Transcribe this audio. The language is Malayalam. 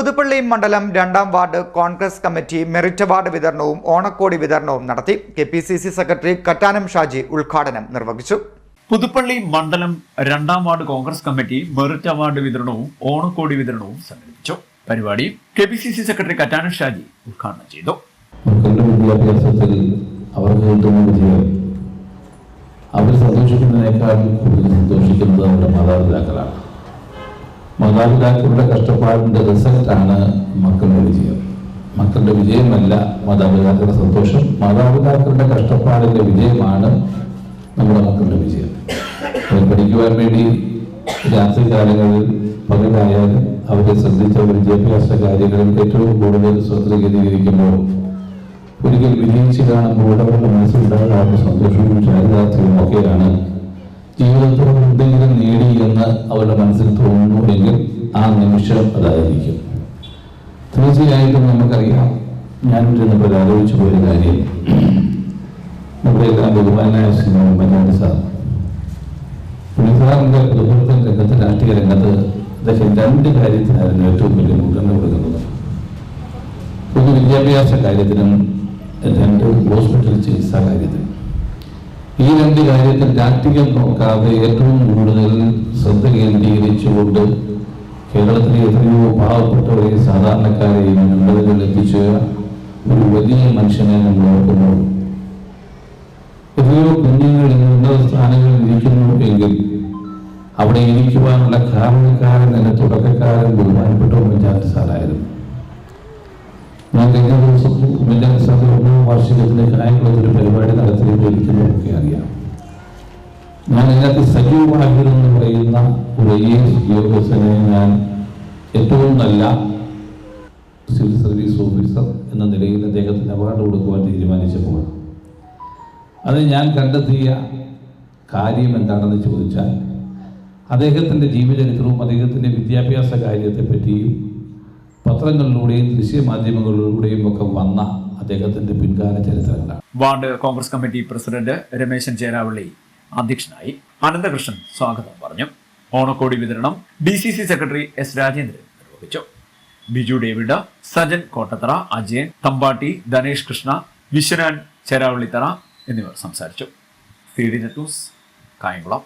പുതുപ്പള്ളി മണ്ഡലം രണ്ടാം ward Congress committee merit award വിതരണവും ഓണക്കോടി വിതരണവും നടത്തി. K P C C secretary Kattanam Shaji ഉദ്ഘാടനം നിർവഹിച്ചു. പുതുപ്പള്ളി മണ്ഡലം രണ്ടാം ward Congress committee merit award വിതരണവും ഓണക്കോടി വിതരണവും സംഘടിപ്പിച്ചു. പരിപാടി K P C C secretary Kattanam Shaji ഉദ്ഘാടനം ചെയ്തു. വിദ്യാഭ്യാസത്തിൽ അവർക്ക് കിട്ടുന്ന വിജയം. അവർ സന്തോഷിക്കുന്നതിനേക്കാൾ കൂടുതൽ സന്തോഷിക്കുന്നത് അവരുടെ മാതാപിതാക്കളാണ്. മാതാപിതാക്കളുടെ കഷ്ടപ്പാടിന്റെ റിസൾട്ടാണ് മക്കളുടെ വിജയം. മക്കളുടെ വിജയമല്ല മാതാപിതാക്കളുടെ സന്തോഷം. മാതാപിതാക്കളുടെ കഷ്ടപ്പാടിന്റെ വിജയമാണ് നമ്മുടെ മക്കളുടെ വിജയം. അവർ പഠിക്കുവാൻ വേണ്ടി രാത്രി കാലങ്ങളിൽ പകലായാലും അവരെ ശ്രദ്ധിച്ച വിദ്യാഭ്യാസ കാര്യങ്ങളിൽ ഏറ്റവും കൂടുതൽ ശ്രദ്ധ കേന്ദ്രീകരിക്കുമ്പോൾ ഒരിക്കൽ വിജയിച്ച് കാണുമ്പോൾ അവരുടെ മനസ്സിലുണ്ടാകുന്ന സന്തോഷവും ചാരിതാർത്ഥ്യവും ഒക്കെയാണ് ജീവിതത്തിൽ എന്തെങ്കിലും നേടി എന്ന് അവരുടെ മനസ്സിൽ തോന്നുന്നു എങ്കിൽ ആ നിമിഷം അതായിരിക്കും. തീർച്ചയായിട്ടും നമുക്കറിയാം. ഞാൻ ഇരുന്നപ്പോൾ ആലോചിച്ചു പോയ കാര്യം. നമ്മുടെ എല്ലാം ബഹുമാനായ ശ്രീ ഉമ്മൻചാണ്ടി സാർ പുള്ളിസാറിന്റെ പ്രവർത്തന രംഗത്ത് രാഷ്ട്രീയ രംഗത്ത് അദ്ദേഹം രണ്ട് കാര്യത്തിനായിരുന്നു ഏറ്റവും വലിയ മുൻഗണന കൊടുക്കുന്നത്. പൊതുവിദ്യാഭ്യാസ കാര്യത്തിനും രണ്ട് ഹോസ്പിറ്റൽ ചികിത്സാ കാര്യത്തിനും. ഈ രണ്ട് കാര്യത്തിൽ രാഷ്ട്രീയം നോക്കാതെ ഏറ്റവും കൂടുതൽ ശ്രദ്ധ കേന്ദ്രീകരിച്ചുകൊണ്ട് കേരളത്തിലെ എത്രയോ പാവപ്പെട്ടവരെയും സാധാരണക്കാരെയും ഉന്നതങ്ങളിൽ എത്തിച്ച ഒരു വലിയ മനുഷ്യനെ നമ്മൾ ഓർക്കുന്നു. എത്രയോ കുഞ്ഞുങ്ങൾ ഇന്ന് ഉന്നത സ്ഥാനങ്ങളിൽ ഇരിക്കുന്നു എങ്കിൽ അവിടെ ഇരിക്കുവാനുള്ള കാരണക്കാരൻ എന്ന തുടക്കക്കാരൻ ബഹുമാനപ്പെട്ട ഉമ്മൻചാണ്ടി കായംകുളത്ത് ഒരു പരിപാടി നടത്തിയിരിക്കുന്നതൊക്കെ അറിയാം. ഞാൻ ഇതിനകത്ത് സജീവമാഹിർ എന്ന് പറയുന്ന ഒരു ഐ എസ് ഉദ്യോഗസ്ഥനെ ഞാൻ ഏറ്റവും നല്ല സിവിൽ സർവീസ് ഓഫീസർ എന്ന നിലയിൽ അദ്ദേഹത്തിന് അവാർഡ് കൊടുക്കുവാൻ തീരുമാനിച്ചപ്പോൾ അത് ഞാൻ കണ്ടെത്തിയ കാര്യം എന്താണെന്ന് ചോദിച്ചാൽ അദ്ദേഹത്തിന്റെ ജീവചരിത്രവും അദ്ദേഹത്തിന്റെ വിദ്യാഭ്യാസ കാര്യത്തെപ്പറ്റിയും പത്രങ്ങളിലൂടെയും ദൃശ്യമാധ്യമങ്ങളിലൂടെയും ഒക്കെ വന്ന അദ്ദേഹത്തിന്റെ പിൻകാല ചരിത്രങ്ങളാണ്. Ward Congress committee president Rameshan Cheravally അധ്യക്ഷനായി അനന്തകൃഷ്ണൻ സ്വാഗതം പറഞ്ഞു. ഓണക്കോടി വിതരണം D C C secretary S Rajendran നിർവഹിച്ചു. ബിജു ഡേവിഡ് സജൻ കോട്ടത്തറ അജയൻ തമ്പാട്ടി ധനേഷ് കൃഷ്ണ വിശ്വനാൻ ചേരാവള്ളിത്തറ എന്നിവർ സംസാരിച്ചു. C D Kayamkulam.